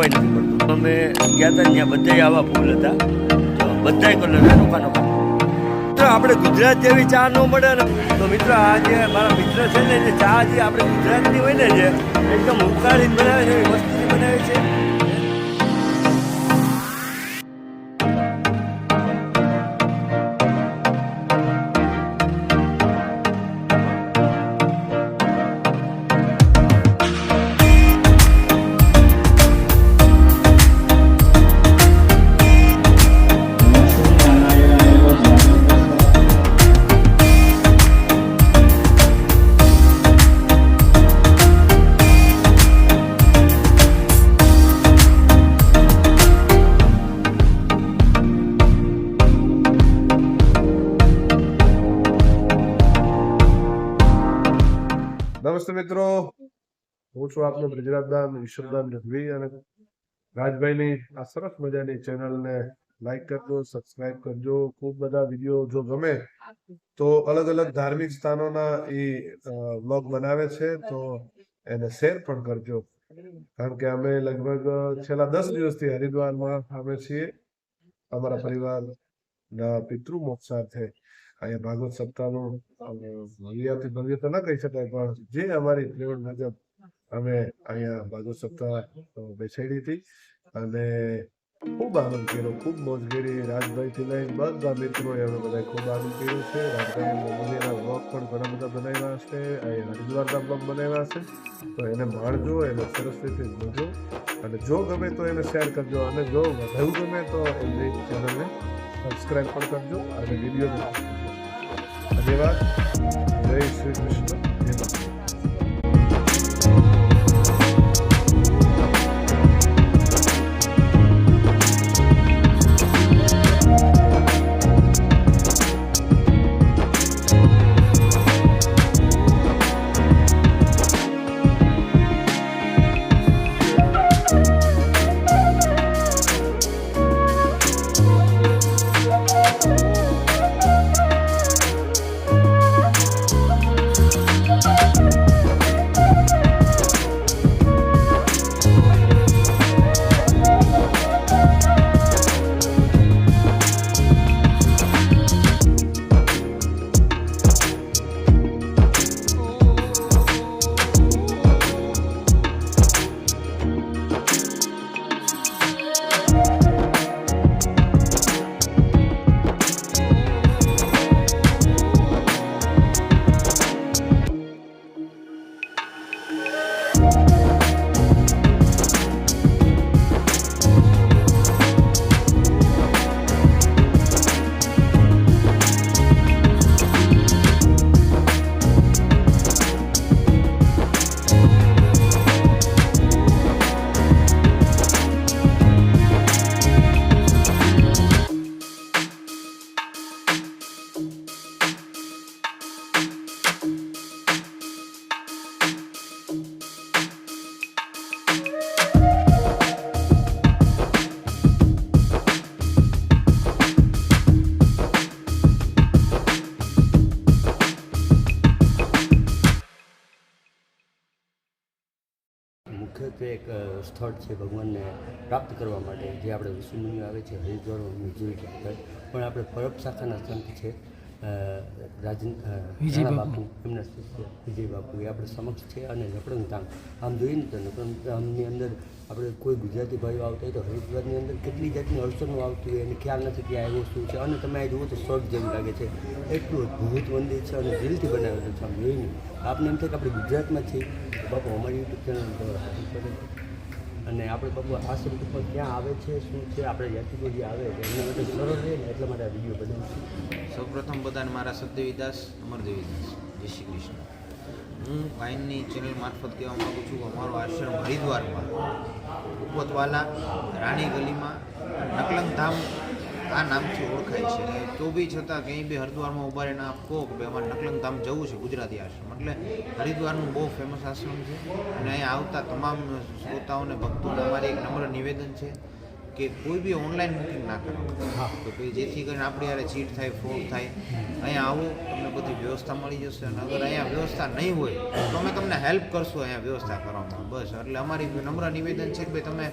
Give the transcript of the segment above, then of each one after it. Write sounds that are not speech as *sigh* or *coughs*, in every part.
જોવાય નથી પડતું અમે ગયા હતા ત્યાં બધા આવા ફૂલ હતા. તો બધાય કલર નોખા નોખા મિત્રો, આપણે ગુજરાત જેવી ચા ન મળે ને, તો મિત્રો, આ જે મારા મિત્ર છે ને, જે ચા જે આપણે ગુજરાતની હોય ને, જે એકદમ ઉકાળીને બનાવે છે વસ્તુથી બનાવે છે. હું છું આપનો બ્રિજરાજદાન ઈશ્વરદાન રઘવી અને રાજભાઈની આ સરસ મજાની ચેનલને લાઈક કરજો સબસ્ક્રાઇબ કરજો. ખૂબ બધા વીડિયો જો ગમે તો અલગ અલગ ધાર્મિક સ્થાનોના એ વ્લોગ બનાવે છે, તો એને શેર પણ કરજો. કારણ કે અમે લગભગ છેલ્લા દસ દિવસથી હરિદ્વારમાં અમે છીએ. અમારા પરિવારના પિતૃ મોક્ષાર્થે અહીંયા ભાગવત સપ્તાહનું ભવ્યથી ભવ્ય તો ન કહી શકાય, પણ જે અમારી ત્રેવડ મુજબ અમે અહીંયા ભાગવત સપ્તાહ બેસાડી હતી અને ખૂબ આનંદ કર્યો, ખૂબ મોજ કરી. રાજભાઈથી લઈને બધા મિત્રોએ અમે બધા ખૂબ આનંદ કર્યો છે. રાજભાઈ મોદીના પણ ઘણા બધા બનાવ્યા છે. અહીંયા હરિદ્વારના બ્લોગ બનાવ્યા છે. તો એને માણજો, એને સરસ રીતે જોજો. અને જો ગમે તો એને શેર કરજો. અને જો વધારે ગમે તો એમની ચેનલને સબસ્ક્રાઈબ પણ કરજો અને વીડિયો ધન્યવાદ. જય શ્રી કૃષ્ણ. સ્થળ છે ભગવાનને પ્રાપ્ત કરવા માટે જે આપણે ઋષિમુનિઓ આવે છે હરિદ્વાર વિજય ખાતર પણ આપણે પરબ શાખાના સંત છે રાજન રાણા બાપુ. એમના શિષ્ય વિજય બાપુ. એ આપણે સમક્ષ છે અને નકળંગ ધામ. આમ જોઈએ ને તો નકળંગ ધામની અંદર આપણે કોઈ ગુજરાતી ભાઈઓ આવતા હોય તો હરિદ્વારની અંદર કેટલી જાતની અડચણો આવતી હોય એને ખ્યાલ નથી કે આ એવું શું છે. અને તમે આ જુઓ તો સ્વર્ગ જેવું લાગે છે. એટલું અદ્ભુત મંદિર છે અને દિલથી બનાવેલું છે. આમ જોઈને આપને એમ થાય કે આપણે ગુજરાતમાં છીએ. બાપુ અમારી યુટ્યુબ ચેનલ પર હાજર કરે છે. અને આપણે બાબુ આશ્રમ ઉપર ક્યાં આવે છે, શું છે, આપણે યાત્રિકોજી આવે એમના માટે સરળ રહે ને એટલા માટે આ વીડિયો બનાવું છું. સૌપ્રથમ બધાને મારા સતદેવીદાસ અમરદેવીદાસ. જય શ્રી કૃષ્ણ. હું વાઇનની ચેનલ મારફત કહેવા માગું છું અમારો આશ્રમ હરિદ્વારમાં ઉપતવાલા રાણી ગલીમાં નકલંગ ધામ આ નામથી ઓળખાય છે. તો બી છતાં કંઈ બી હરિદ્વારમાં ઊભા રહીને આપ કહો કે ભાઈ અમારે નકલંગ ધામ જવું છે, ગુજરાતી આશ્રમ. એટલે હરિદ્વારનું બહુ ફેમસ આશ્રમ છે. અને અહીંયા આવતા તમામ શ્રોતાઓને ભક્તોને અમારી એક નમ્ર નિવેદન છે. કે કોઈ બી ઓનલાઈન બુકિંગ ના કરાવો તો કે જેથી કરીને આપણી યારે ચીટ થાય ફ્રોડ થાય અહીંયા આવો તમને બધી વ્યવસ્થા મળી જશે અને અગર અહીંયા વ્યવસ્થા નહીં હોય તો અમે તમને હેલ્પ કરશું અહીંયા વ્યવસ્થા કરવામાં. બસ એટલે અમારી નમ્ર નિવેદન છે કે ભાઈ તમે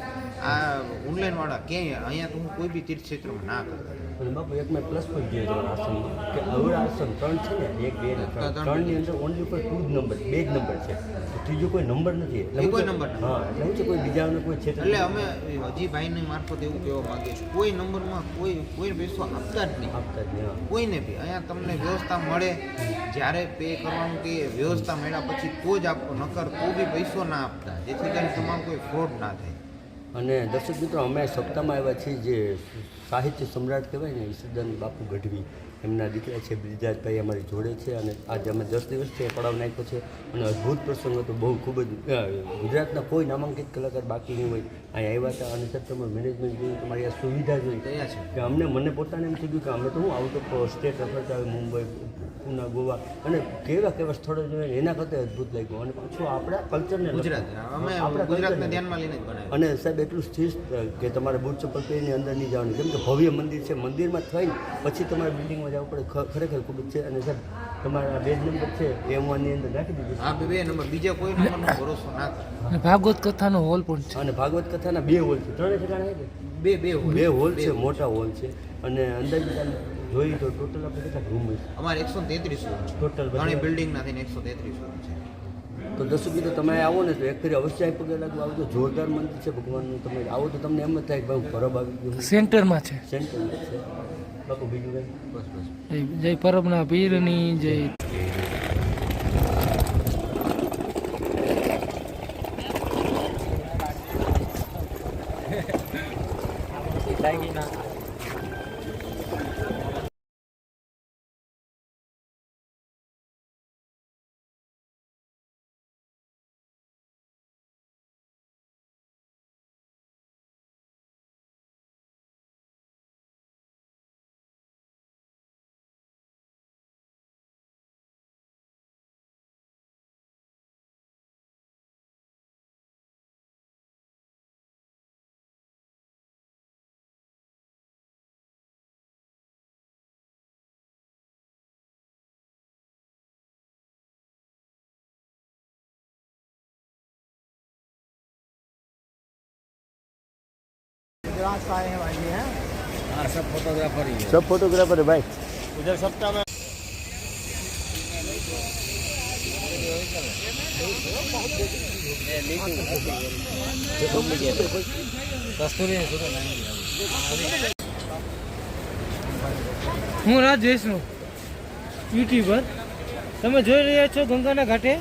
આ ઓનલાઈનવાળા ક્યાંય અહીંયા તો હું કોઈ બી તીર્થક્ષેત્રમાં ના કરતા. અને બાપુ એક મેં પ્લસ પર તમારા આશ્રમમાં કે અવળા આશ્રમ ત્રણ છે ને એક બે ને ત્રણ. ત્રણ. ત્રણની અંદર ઓનલી ઉપર ટુ જ નંબર બે જ નંબર છે. ત્રીજો કોઈ નંબર નથી. એટલે કોઈ નંબર હા એટલે છે કોઈ બીજા કોઈ છે એટલે અમે હજી ભાઈની મારફત એવું કહેવા માંગીએ છીએ કોઈ નંબરમાં કોઈ કોઈ પૈસો આપતા જ નહીં. આપતા જ નહીં કોઈને બી. અહીંયા તમને વ્યવસ્થા મળે જ્યારે પે કરવાનું કે વ્યવસ્થા મળ્યા પછી તો જ આપો નકર તો બી પૈસો ના આપતા. જેથી કરીને તમારું કોઈ ફ્રોડ ના થાય. અને દર્શક મિત્રો, અમે સપ્તાહમાં આવ્યા છીએ જે સાહિત્ય સમ્રાટ કહેવાય ને, ઈસુદાન બાપુ ગઢવી. એમના દીકરા છે બ્રિજાજભાઈ અમારી જોડે છે અને આજે અમે દસ દિવસથી પડાવ નાખ્યો છે. અને અદ્ભુત પ્રસંગ હતો, બહુ ખૂબ જ ગુજરાતના કોઈ નામાંકિત કલાકાર બાકી નહીં હોય અહીં આવ્યા હતા અને સર તમારું મેનેજમેન્ટ જોયું તમારી આ સુવિધા જોઈ. કયા છે? કે અમને મને પોતાને એમ થઈ ગયું કે અમે તો હું આઉટ ઓફ સ્ટેટ રખડતા હોય મુંબઈ પૂના ગોવા. અને કેવા કેવા સ્થળો જોઈએ એના કરતાં અદ્ભુત લાગ્યું. અને પાછું આપણા કલ્ચરને ગુજરાત અમે આપણા ગુજરાતને ને- ધ્યાનમાં લઈને બનાવ્યું. અને સાહેબ એટલું સ્થિર કે તમારે બૂટ ચપ્પલ પહેરીને અંદર નહીં જવાનું. કેમ કે ભવ્ય મંદિર છે મંદિરમાં થઈ પછી તમારે બિલ્ડિંગમાં જવું પડે. ખ- ખરેખર ખૂબ જ છે. અને સાહેબ તમારા બે નંબર છે એ હું આની અંદર નાખી દીધું આ બે નંબર. બીજા કોઈ નંબરનો ભરોસો ના ભાગવત કથાનો હોલ પણ છે. છે અને ભાગવત કથાના બે હોલ છે. ત્રણે ઠેકાણા છે બે બે હોલ. બે હોલ છે મોટા હોલ છે. અને અંદર જોઈ જોઈએ તો ટોટલ આપણે કેટલા રૂમ છે? અમારે એકસો તેત્રીસ રૂમ ટોટલ ત્રણેય બિલ્ડિંગના થઈને એકસો તેત્રીસ રૂમ છે. તો દસું કીધું તમે આવો ને તો એક ફરી અવશ્ય પગે પગે આવો આવજો જોરદાર મંદિર છે ભગવાનનું. તમે આવો તો તમને એમ જ થાય કે ભાઈ પરબ આવી ગયું સેન્ટરમાં છે. સેન્ટર છે. બાપુ બીજું કંઈ? બસ બસ. જય પરબના પીરની જય ぎな सब फोटोग्राफर है भाई હું રાજ વૈષ્ણવ યુટ્યુબર તમે જોઈ રહ્યા છો ગંગાના ઘાટે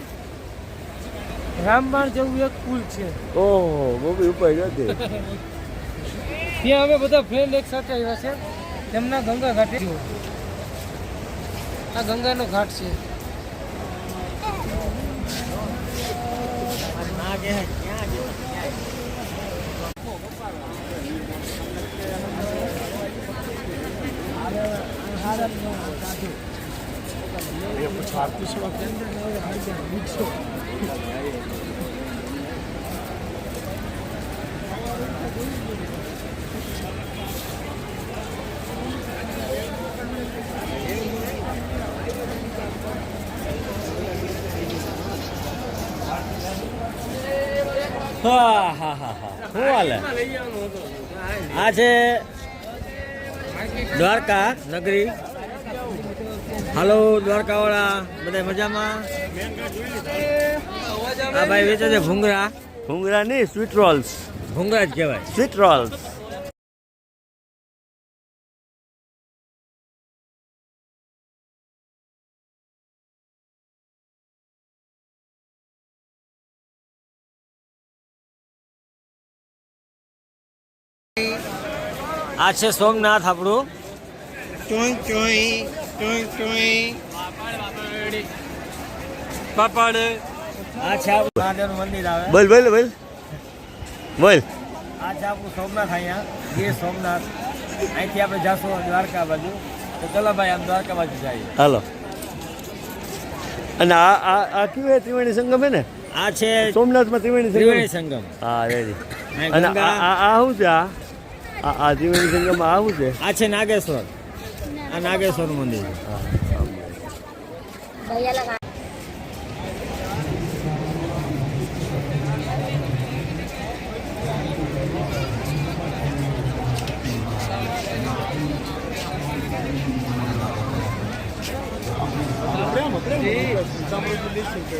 રામબાણ જેવું એક પુલ છે ઓહો બોબી ઉપર જતી ત્યાં અમે બધા ફ્રેન્ડ એક સાથે આવ્યા છે. તેમના ગંગા ઘાટે. આ ગંગાનો ઘાટ છે. હા હા હા હા. શું હાલે? આ છે દ્વારકા નગરી. હાલો દ્વારકા વાળા બધા મજામાં? આ ભાઈ વેચે છે ભૂંગરા. ભૂંગરા નહીં સ્વીટ રોલ્સ ભૂંગરા જ કહેવાય. સ્વીટ રોલ્સ આ છે સોમનાથ આપણું. પાપડ. આ છે આપણું મંદિર આવે. બોલ બોલ બોલ. બોલ. આ છે આપણું સોમનાથ અહીંયા. ગીર સોમનાથ. અહીંથી આપણે જાશું દ્વારકા બાજુ. તો ચલો ભાઈ આમ દ્વારકા બાજુ જઈએ. હાલો. અને આ આ આ કયું હે ત્રિવેણી સંગમ હે ને? આ છે સોમનાથમાં ત્રિવેણી ત્રિવેણી સંગમ. હા રેડી અને આ આ આ શું છે આ? આજીવન સંગમમાં આવું છે આ છે નાગેશ્વર આ નાગેશ્વર મંદિર Прямо, прямо. Там лестница.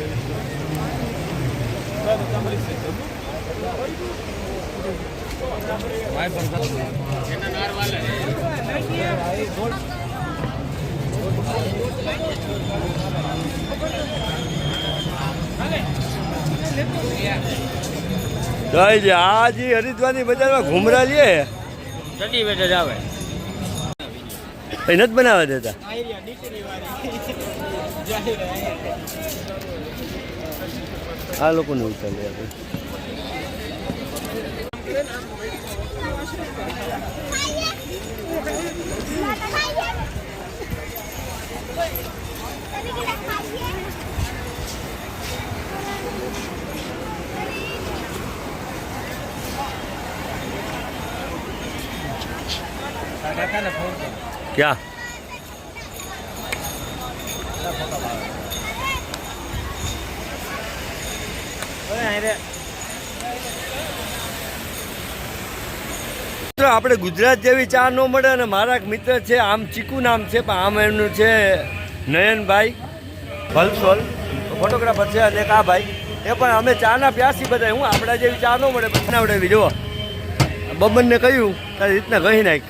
Да, там лестница. જય આ જે હરિદ્વારની બજારમાં ઘુમરા લે. ચડી બેઠે આવે નથી બનાવવા દેતા? આ લોકોને ઉતારી આપણે क्या Hãy subscribe આપણે ગુજરાત જેવી ચા ન મળે અને મારા મિત્ર છે આમ ચીકુ નામ છે પણ આમ એમનું છે નયનભાઈ ભલસોલ ફોટોગ્રાફર છે અને આ ભાઈ. એ પણ અમે ચાના પ્યાસી બધા હું આપણા જેવી ચા ન મળે પછી આવડે જુઓ બબનને કહ્યું તારી રીતના કહી નાખ.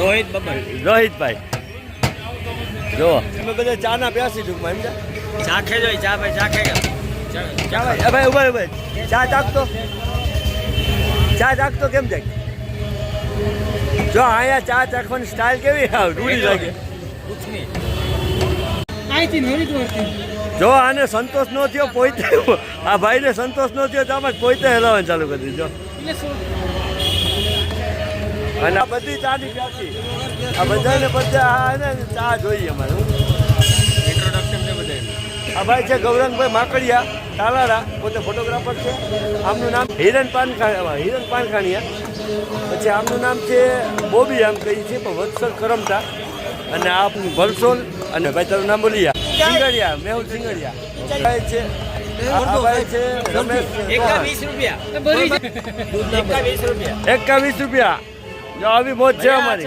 રોહિત બબન. રોહિતભાઈ. જો અમે બધા ચાના પ્યાસી ટૂંકમાં એમ છે? ચાખે જોઈ ચા ભાઈ ચાખે ચા ભાઈ? ભાઈ ઊભા ઊભા ચા ચાખતો. ચા ચાખતો કેમ જાય જો અહીંયા ચા ચાખવાની સ્ટાઇલ કેવી? હા રૂડી લાગે. જો આને સંતોષ ન થયો પોઈતે આ ભાઈને સંતોષ ન થયો તો આમાં પોઈતે હલાવવાનું ચાલુ કરી દીધો અને આ બધી ચાની પ્યાસી. આ બધાને બધા ચા જોઈએ અમારે ઇન્ટ્રોડક્શન આ ભાઈ છે ગૌરંગભાઈ માકડિયા. તાલારા પોતે ફોટોગ્રાફર છે. આમનું નામ હિરન પાનખા હિરન પાનખાણીયા. પછી આમનું નામ છે બોબી આમ કહીએ છે પણ વત્સલ કરમતા. અને આપનું ભલસોલ અને ભાઈ તારું નામ બોલીયા સિંગડિયા મેહુલ સિંગડિયા છે એકાવીસ રૂપિયા. આવી મોજ છે અમારી.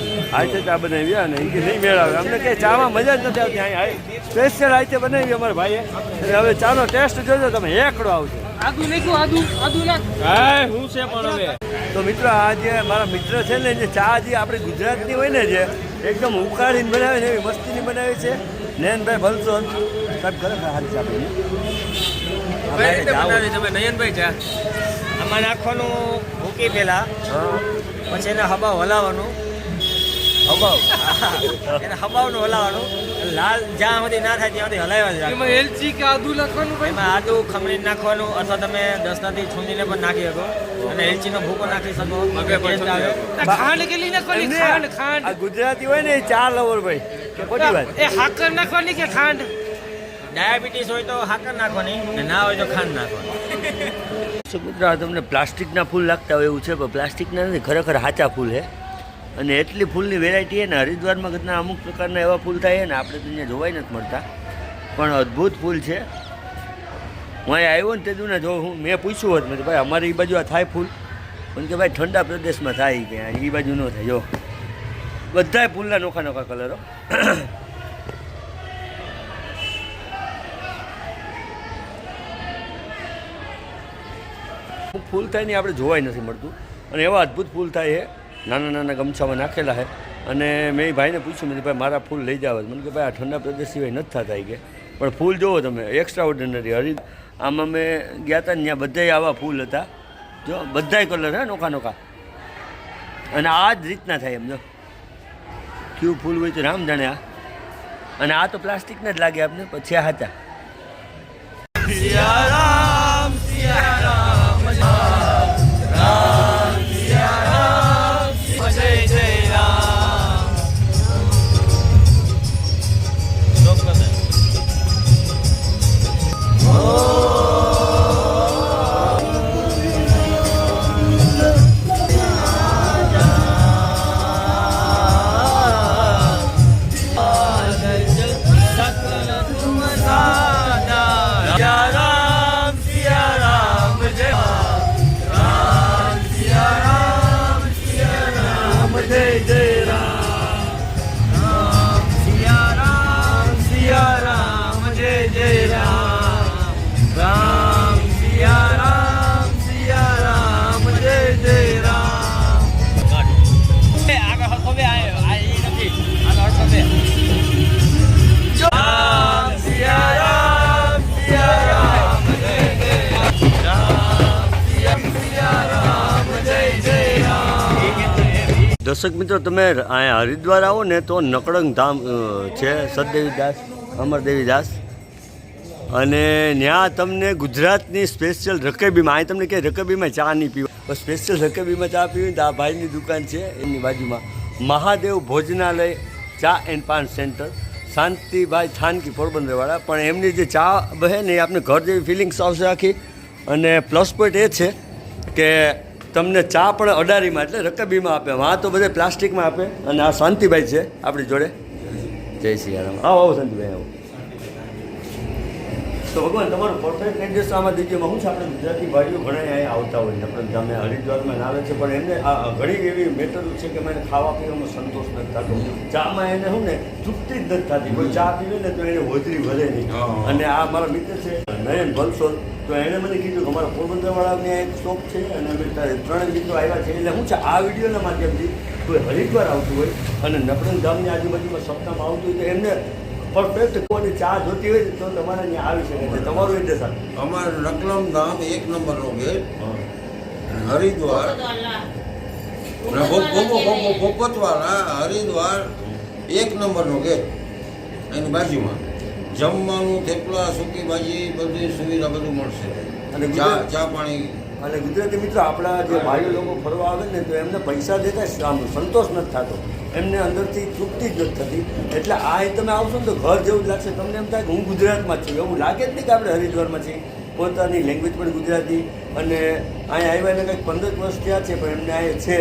આજે ચા બનાવી અને એ કે નહીં મેળાવે. અમને કે ચામાં મજા જ નથી આવતી અહીંયા સ્પેશિયલ આજે બનાવી અમારા ભાઈએ. અને હવે ચાનો ટેસ્ટ જોજો તમે એકડો આવજો. આદુ નાખ્યું આદુ આદુ નાખ. હા હું છે પણ હવે? તો મિત્રો આ જે મારા મિત્ર છે ને જે ચા જે આપણે ગુજરાતની હોય ને જે એકદમ ઉકાળીને બનાવે છે એવી મસ્તીની બનાવે છે. નયનભાઈ ભલસો સાહેબ ખરેખર સારી ચા ભાઈ તમે નયનભાઈ ચા. આમાં નાખવાનું મૂકી પેલા. હા. પછી એને હવા હલાવવાનું અભાવ એને હબાવનું હલાવવાનું. લાલ જ્યાં સુધી ના થાય ત્યાં સુધી હલાવ્યા જ એમાં એલચી કે આદુ નાખવાનું ભાઈ? એમાં આદુ ખમણી નાખવાનું અથવા તમે દસનાથી છૂંદીને પણ નાખી શકો. અને એલચીનો ભૂકો નાખી શકો. ટેસ્ટ આવે. ખાંડ કેટલી નાખવાની ખાંડ આ ખાંડ ગુજરાતી હોય ને એ ચા લવર ભાઈ. કે ખોટી વાત. એ હાકર નાખવાની કે ખાંડ? ડાયાબિટીસ હોય તો હાકર નાખવાની ને ના હોય તો ખાંડ નાખવાની. મિત્રો તમને પ્લાસ્ટિકના ફૂલ લાગતા હોય એવું છે? પણ પ્લાસ્ટિકના નથી ખરેખર સાચા ફૂલ છે અને એટલી ફૂલની વેરાયટી ને હરિદ્વારમાં ઘટના અમુક પ્રકારના એવા ફૂલ થાય ને આપણે તો અહીંયા જોવાય નથી મળતા. પણ અદ્ભુત ફૂલ છે. હું અહીંયા આવ્યો ને તે તું જો હું, મેં પૂછ્યું હોત, મેં ભાઈ, અમારે એ બાજુ આ થાય ફૂલ? પણ કે, ભાઈ, ઠંડા પ્રદેશમાં થાય કે એ બાજુ ન થાય. જો બધા ફૂલના નોખા નોખા કલરો *coughs* ફૂલ થાય ને આપણે જોવાય નથી મળતું. અને એવા અદ્ભુત ફૂલ થાય છે. નાના નાના ગમછામાં નાખેલા છે અને મેં ભાઈને પૂછ્યું, મેં ભાઈ, મારા ફૂલ લઈ જાવ મને કે, ભાઈ, આ ઠંડા પ્રદેશ સિવાય નથી થતા કે. પણ ફૂલ જુઓ તમે એક્સ્ટ્રા ઓર્ડિનરી હરી, આમ અમે ગયા હતા ને ત્યાં બધાય આવા ફૂલ હતા. જો, બધાય કલર હે, નોખા નોખા. અને આ જ રીતના થાય એમ જો. કયું ફૂલ હોય તો રામ જાણે આ. અને આ તો પ્લાસ્ટિકના જ લાગે આપને, પછી આ હતા. દર્શક મિત્રો, તમે અહીંયા હરિદ્વાર આવો ને તો નકળંગ ધામ છે સદદેવી દાસ, અમરદેવી દાસ. અને ત્યાં તમને ગુજરાતની સ્પેશિયલ રકેબીમાં, અહીં તમને કે રકેબીમાં ચા નહીં પીવા. સ્પેશિયલ રકેબીમાં ચા પીવી તો આ ભાઈની દુકાન છે, એની બાજુમાં મહાદેવ ભોજનાલય ચા and PAN centre, Shantibhai Thanki પોરબંદરવાળા. પણ એમની જે ચા બહે ને એ આપણે ઘર જેવી ફિલિંગ્સ આવશે આખી. અને પ્લસ પોઈન્ટ એ છે કે તમને ચા પણ અડારીમાં એટલે રકબીમાં આપે. વાં તો બધે પ્લાસ્ટિકમાં આપે. અને આ શાંતિભાઈ છે આપણી જોડે. જય સિયારામ આવો આવો શાંતિભાઈ આવો. તો ભગવાન તમારું પરફેક્ટ એડ્રેસ આમાં દીધું હું છે? આપણે ગુજરાતી ભાઈઓ ઘણા અહીંયા આવતા હોય આપણે ગામે હરિદ્વારમાં ને આવે છે. પણ એમને આ ઘણી એવી મેટર છે કે મને ખાવા પીવામાં સંતોષ નથી થતો. ચામાં એને શું ને તૃપ્તિ જ નથી થતી. કોઈ ચા પીવે ને તો એને હોજરી વધે નહીં. અને આ મારા મિત્ર છે નયન ભલસોર તો એણે મને કીધું કે અમારા પોરબંદરવાળાની એક શોપ છે અને અમે ત્રણ મિત્રો આવ્યા છે એટલે હું છે આ વિડીયોના માધ્યમથી કોઈ હરિદ્વાર આવતું હોય અને નકળંગ ગામની આજુબાજુમાં સપ્તાહમાં આવતું હોય તો એમને પરફેક્ટ કોની ચા જોતી હોય તો તમારે અહીંયા આવી શકે છે. તમારું એડ્રેસ અમારું રકલમ નકલમ ધામ એક નંબરનો ગેટ. હરિદ્વાર. ભો- હરિદ્વાર એક નંબરનો ગેટ. એની બાજુમાં. જમવાનું થેપલા સૂકી ભાજી બધી સુવિધા બધું મળશે. અને ચા ચા પાણી. અને ગુજરાતી મિત્રો આપણા જે ભાઈઓ લોકો ફરવા આવે ને તો એમને પૈસા દેતા સંતોષ નથી થતો. એમને અંદરથી તૃપ્તિ જ થતી. એટલે આ તમે આવશો ને તો ઘર જેવું જ લાગશે. તમને એમ થાય કે હું ગુજરાતમાં છું. એવું લાગે જ નહીં કે આપણે હરિદ્વારમાં છીએ. પોતાની લેંગ્વેજ પણ ગુજરાતી. અને અહીંયા આવ્યા એને કંઈક પંદર વર્ષ થયા છે, પણ એમને અહીંયા છે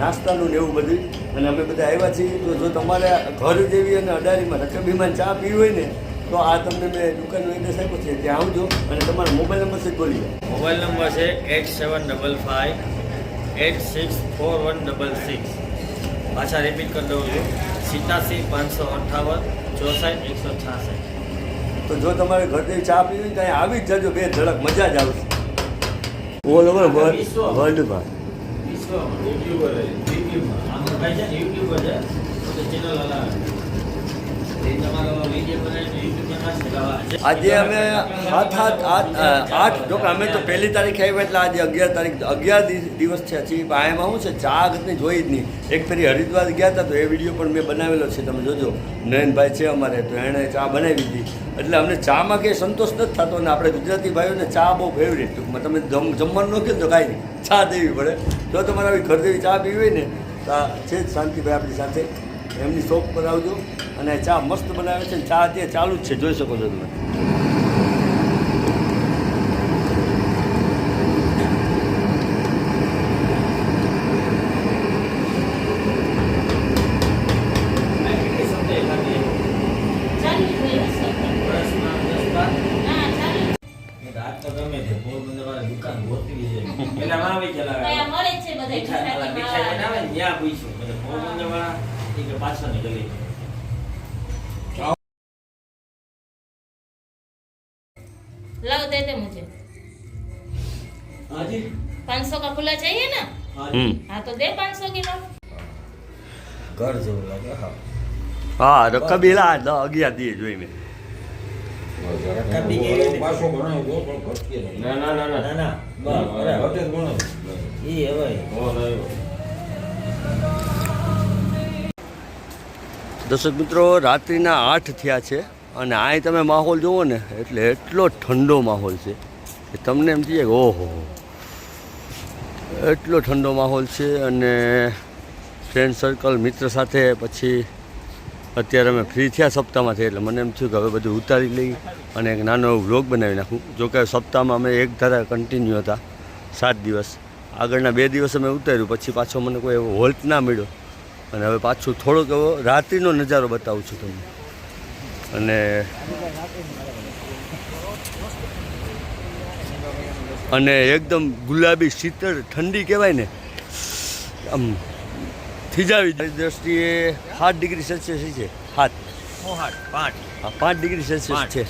નાસ્તાનું ને એવું બધું. અને અમે બધા આવ્યા છીએ. તો જો તમારે ઘર જેવી અને અડારીમાં રકબીમાં ચા પીવી હોય ને, તો આ તમને મેં દુકાનનો એડ્રેસ આપ્યો છે. ત્યાં આવજો અને તમારો મોબાઈલ નંબર છે, બોલી મોબાઈલ નંબર છે eight seven double five eight six four one double six પાછા રિપીટ કરી દઉં છું. સિત્યાસી પાંચસો અઠ્ઠાવન ચોસઠ એકસો છાસઠ. તો જો તમારે ઘરથી ચા પીવી હોય તો અહીંયા આવી જ જજો બે ધડક મજા જ આવશે. ઓલ ઓવર વર્લ્ડમાં. Youtuber youtuber. છે ચેનલ હલાવે એ તમારો વીડિયો બનાવીને યુટ્યુબ બનાવશે આજે અમે હાથ હાથ આઠ જો અમે તો પહેલી તારીખ આવી એટલે આજે અગિયાર તારીખ, અગિયાર દિવસ છે હજી. એમાં શું છે? ચા અગતની જોઈ જ નહીં. એક ફરી હરિદ્વાર ગયા હતા તો એ વીડિયો પણ મેં બનાવેલો છે. તમે જોજો. નયનભાઈ છે અમારે, તો એણે ચા બનાવી હતી એટલે અમને ચામાં કંઈ સંતોષ નથી થતો અને આપણે ગુજરાતી ભાઈઓને ચા બહુ ફેવરેટ ટૂંકમાં તમે જમ, જમવાનું ન કહો તો કાંઈ નહીં. ચા દેવી પડે. જો તમારે આવી ઘર દેવી ચા પીવી ને, તો છે જ શાંતિભાઈ આપણી સાથે. એમની શોપ પર આવજો અને ચા મસ્ત બનાવે છે ચા અત્યારે ચાલુ જ છે, જોઈ શકો છો તમે. चाहिए ना હમ हाँ तो दे पाँच सौ किलो ઘર જેવું લાગે હા હા રકબીલા દ અગિયાર દીએ જોઈ મેં રકાબી કેવી હતી? પાછો બનાવી દો પણ ઘટકે નહીં. ના ના ના ના ના બસ બરાબર ઘટે જ બનાવી. ઈ હવે દર્શક મિત્રો રાત્રિના આઠ થયા છે અને અહીં તમે માહોલ જુઓ ને એટલે એટલો ઠંડો માહોલ છે કે તમને એમ થઈએ કે ઓહો એટલો ઠંડો માહોલ છે અને ફ્રેન્ડ સર્કલ મિત્ર સાથે પછી અત્યારે અમે ફ્રી થયા સપ્તાહમાંથી એટલે મને એમ થયું કે હવે બધું ઉતારી લઈ અને એક નાનો એવો વ્લોગ બનાવી નાખું. જોકે સપ્તાહમાં અમે એક ધારા કન્ટિન્યુ હતા, સાત દિવસ. આગળના બે દિવસ અમે ઉતાર્યું, પછી પાછો મને કોઈ એવો હોલ્ટ ના મળ્યો. અને હવે પાછું થોડોક એવો રાત્રિનો નજારો બતાવું છું તમને. અને અને એકદમ ગુલાબી શીતળ ઠંડી કહેવાય ને આમ થીજાવી. દ્રષ્ટિએ સાત ડિગ્રી સેલ્સિયસ છે સાત. પાંચ. પાંચ ડિગ્રી સેલ્સિયસ છે.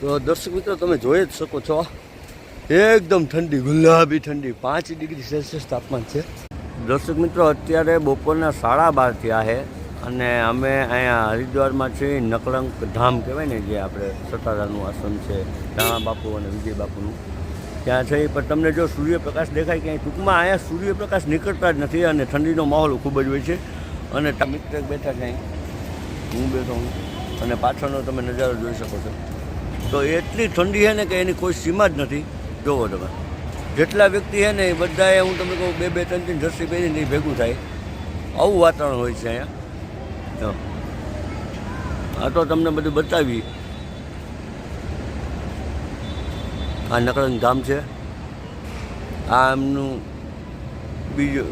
તો દર્શક મિત્રો તમે જોઈ જ શકો છો. એકદમ ઠંડી ગુલાબી ઠંડી પાંચ ડિગ્રી સેલ્સિયસ તાપમાન છે. દર્શક મિત્રો અત્યારે બપોરના સાડા બાર થયા છે. અને અમે અહીંયા હરિદ્વારમાં છીએ નકળંક ધામ કહેવાય ને, જે આપણે સતારાનું આશ્રમ છે, રાણા બાપુ અને વિજય બાપુનું. ત્યાં છે પણ તમને જો સૂર્યપ્રકાશ દેખાય ક્યાંય, ટૂંકમાં અહીંયા સૂર્યપ્રકાશ નીકળતા જ નથી અને ઠંડીનો માહોલ ખૂબ જ હોય છે. અને મિત્ર બેઠા ક્યાંય હું બેઠો હું. અને પાછળનો તમે નજારો જોઈ શકો છો. તો એટલી ઠંડી છે ને કે એની કોઈ સીમા જ નથી. જોવો તમે. જેટલા વ્યક્તિ છે ને એ બધાએ, હું તમને કહું, બે બે, ત્રણ ત્રણ જર્સી પહેરીને ભેગું થાય. આવું વાતાવરણ હોય છે અહીંયા. આ તો તમને બધું બતાવી. આ નકળન ધામ છે. આ એમનું બીજું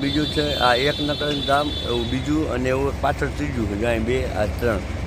બીજું છે, આ એક નકળન ધામ એવું બીજું અને એવું પાછળ ત્રીજું જ્યાં બે, આ ત્રણ.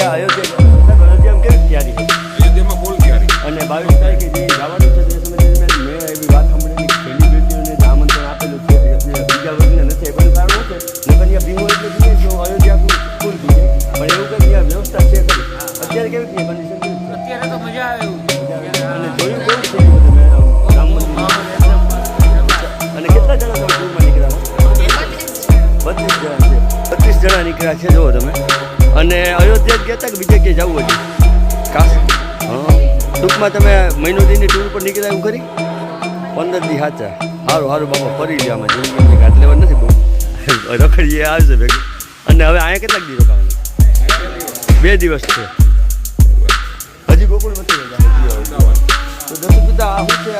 呀，又见。ટૂંકમાં તમે મહિનો દીની ટૂર પર નીકળ્યા એવું કરી પંદર દી સાચા. સારું સારું બાબા ફરી ગયા અમે જિંદગી લેવા નથી બહુ. રખડીએ આવશે ભેગું. અને હવે અહીંયા કેટલાક દી રોકાવાનું? બે દિવસ છે. હજી ગોકુળ તો દસું પિતા આ શું છે?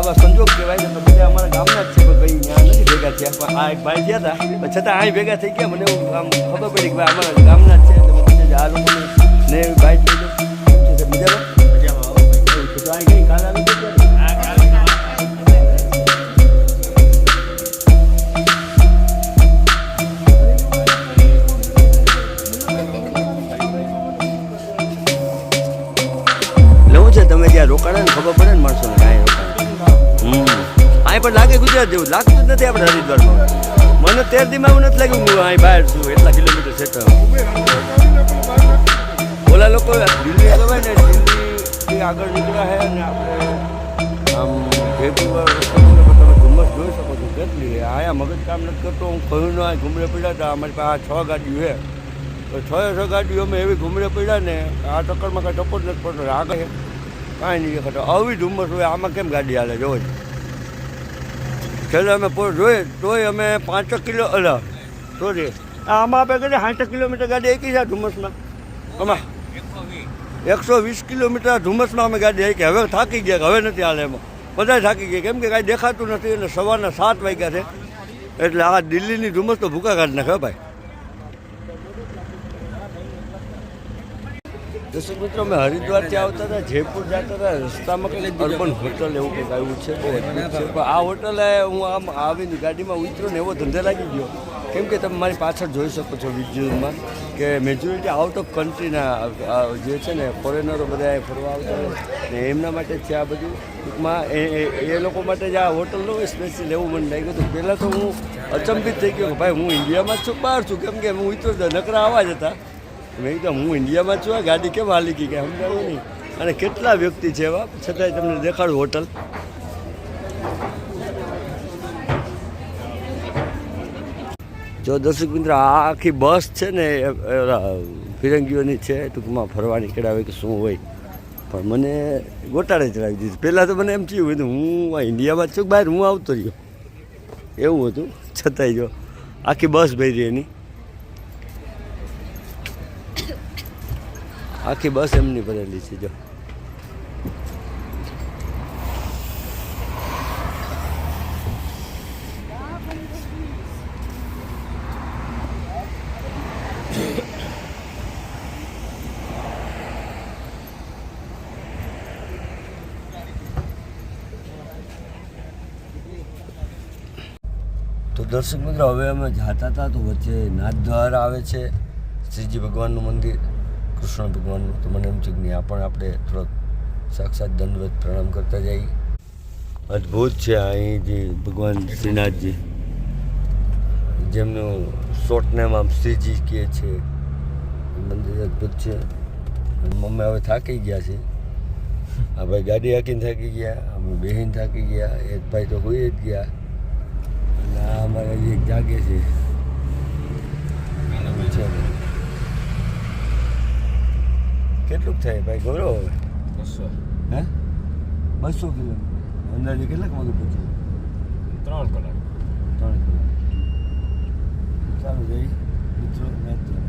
એવા સંજોગ કહેવાય તો બધા અમારા ગામના જ છે, પણ ભાઈ ત્યાં નથી ભેગા થયા. પણ આ એક ભાઈ ગયા હતા. પણ છતાં અહીં ભેગા થઈ ગયા. મને આમ ખબર પડી કે ભાઈ, અમારા ગામના જ છે. તો પછી આ લોકોને ને ભાઈ શું રોકાણા ને ખબર પડે ને માણસોને કાંઈ રોકાણ. હમ. અહીં પણ લાગે ગુજરાત જેવું. લાગતું જ નથી આપણે હરિદ્વારમાં. મને તેર દીમાં નથી લાગ્યું હું અહીં બહાર છું, એટલા કિલોમીટર છે ઓલા લોકો દિલ્હી કહેવાય ને, દિલ્હી આગળ નીકળ્યા છે અને આપણે આમ પણ તમે ધુમ્મસ જોઈ શકો છો. કેટલી આયા મગજ કામ નથી કરતો. હું કહ્યું ના ઘૂમરે પડ્યા હતા. અમારી પાસે આ છ ગાડીઓ છે. તો છ છ ગાડીઓ અમે એવી ઘૂમરે પડ્યા ને, આ ટક્કરમાં કાંઈ ટપ્પો નથી પડતો. આગળ કાંઈ નહીં દેખાતો. આવી ધુમ્મસ હોય, આમાં કેમ ગાડી હાલે? જોવો છેલ્લે અમે જોઈએ તોય અમે પાંચ કિલો, અલા સોરી આમાં આપણે કહીએ સાઠ કિલોમીટર ગાડી એકી છે ધુમ્મસમાં. આમાં. એકસો વીસ કિલોમીટર ધુમ્મસમાં અમે ગાડી હાકી હવે થાકી ગયા હવે નથી હાલે એમાં. બધા થાકી ગયા. કેમ કે કાંઈ દેખાતું નથી અને સવારના સાત વાગ્યા છે. એટલે આ દિલ્હીની ધુમ્મસ તો ભૂકા કાઢી નાખે ભાઈ. દર્શક મિત્રો અમે હરિદ્વારથી આવતા હતા જયપુર જતા હતા રસ્તામાં કંઈક અર્બન હોટલ એવું કંઈક આવ્યું છે પણ આ હોટલે હું આમ આવીને ગાડીમાં ઉતર્યો ને એવો ધંધે લાગી ગયો. કેમ કે તમે મારી પાછળ જોઈ શકો છો વિઝ્યુઅલમાં કે મેજોરિટી આઉટ ઓફ કન્ટ્રીના જે છે ને ફોરેનરો બધા ફરવા આવતા ને એમના માટે છે આ બધું. ટૂંકમાં એ લોકો માટે જ આ હોટલ નો સ્પેશિયલ એવું મને લાગ્યું હતું. પહેલાં તો હું અચંબિત થઈ ગયો કે ભાઈ હું ઇન્ડિયામાં જ છું બહાર છું. કેમ કે હું ઉતર્યો નકરા અવાજ હતા. મેં કીધું, હું ઇન્ડિયામાં છું, આ ગાડી કેમ હાલી ગઈ કે સમજાવું નહીં. અને કેટલા વ્યક્તિ છે એવા? છતાંય તમને દેખાડું હોટલ. જો દર્શક મિત્ર, આ આખી બસ છે ને ફિરંગીઓની છે, ટૂંકમાં ફરવા નીકળાવે કે શું હોય. પણ મને ગોટાળે ચડાવી દીધી. પહેલાં તો મને એમ થયું હતું હું આ ઇન્ડિયામાં છું બહાર? હું આવતો રહ્યો. એવું હતું. છતાંય જો, આખી બસ ભરી એની. આખી બસ એમની ભરેલી છે, જો. તો દર્શક મિત્રો, હવે અમે જાતા હતા તો વચ્ચે નાથદ્વાર આવે છે. શ્રીજી ભગવાનનું મંદિર. કૃષ્ણ ભગવાનનું તો મને એમ છે કે આ પણ આપણે થોડોક સાક્ષાત દંડવત પ્રણામ કરતા જઈએ. અદ્ભુત છે અહીં જે ભગવાન શ્રીનાથજી. જેમનું શોર્ટ નેમ આમ શ્રીજી કહે છે. મંદિર અદ્ભુત છે. મમ્મી હવે થાકી ગયા છે આ ભાઈ ગાડી હાકીને થાકી ગયા, અમે બહેન થાકી ગયા, એક ભાઈ તો હોઈ જ ગયા. અને આ અમારે એક જાગે છે છે. કેટલુંક થાય ભાઈ? ગૌરવ હવે. બસો. હે? બસો કિલોમીટર. અંદાજે કેટલાક વાગે પહોંચ્યું ત્રણ કલાક. ત્રણ કલાક. ચાલો જઈ મિત્રો નાચતા